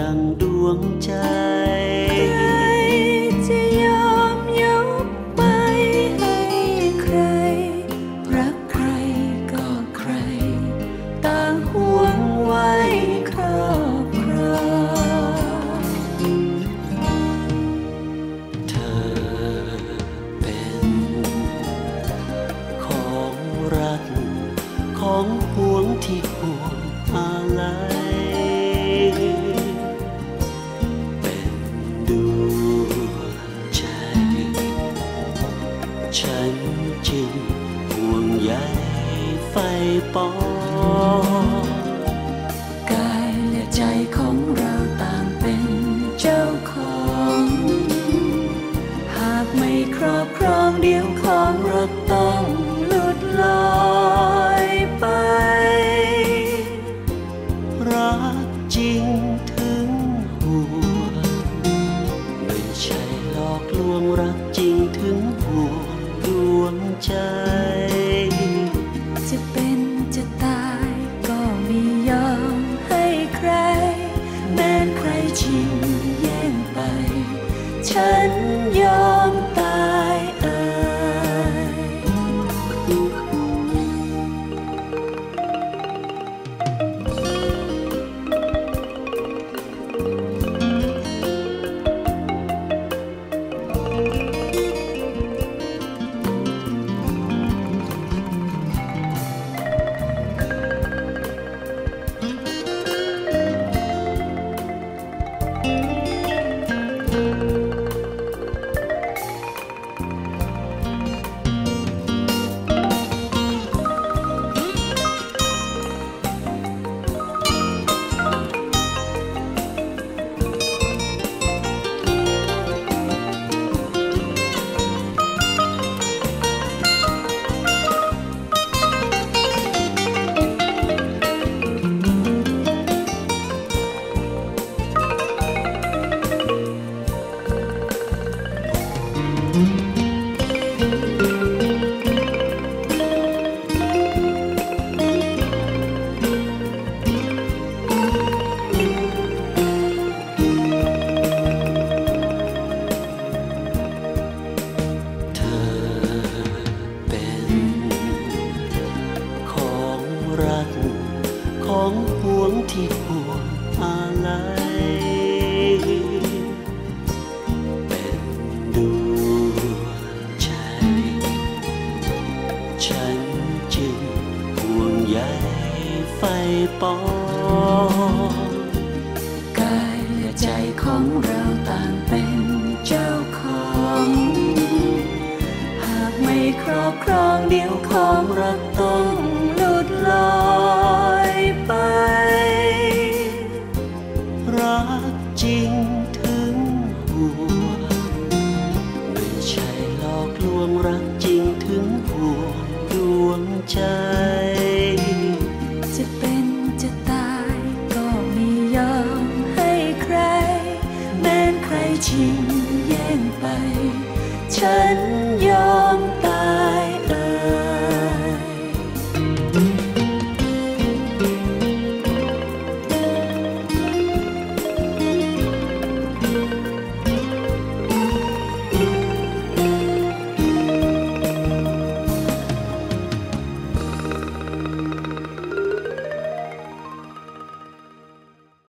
ดังดวงใจะยอมยกไปให้ใคร รักใครก็ใคร ต่างหวงไว้ครอบครองเธอเป็นของรัก ของห่วงที่ห่ว ไม่ครอบครองเดียวของรัต้องหลุดลอยไป รักจริงถึงหัวไม่ใช่หลอกลวงรักจริงถึงห่วงดวงใจ จะเป็นจะตายก็ไม่ยอมให้ใคร แม้ใครชิงแย่งไป ฉันยอม ที่ปวดอะไรเป็นดวงใจ ฉันจึงห่วงใยไฟปองกายและใจของเราต่างเป็นเจ้าของ หากไม่ครอบครองเดียวของรักต จะเป็นจะตายก็ไม่ยอมให้ใคร แม้ใครชิงแย่งไป ฉันยอม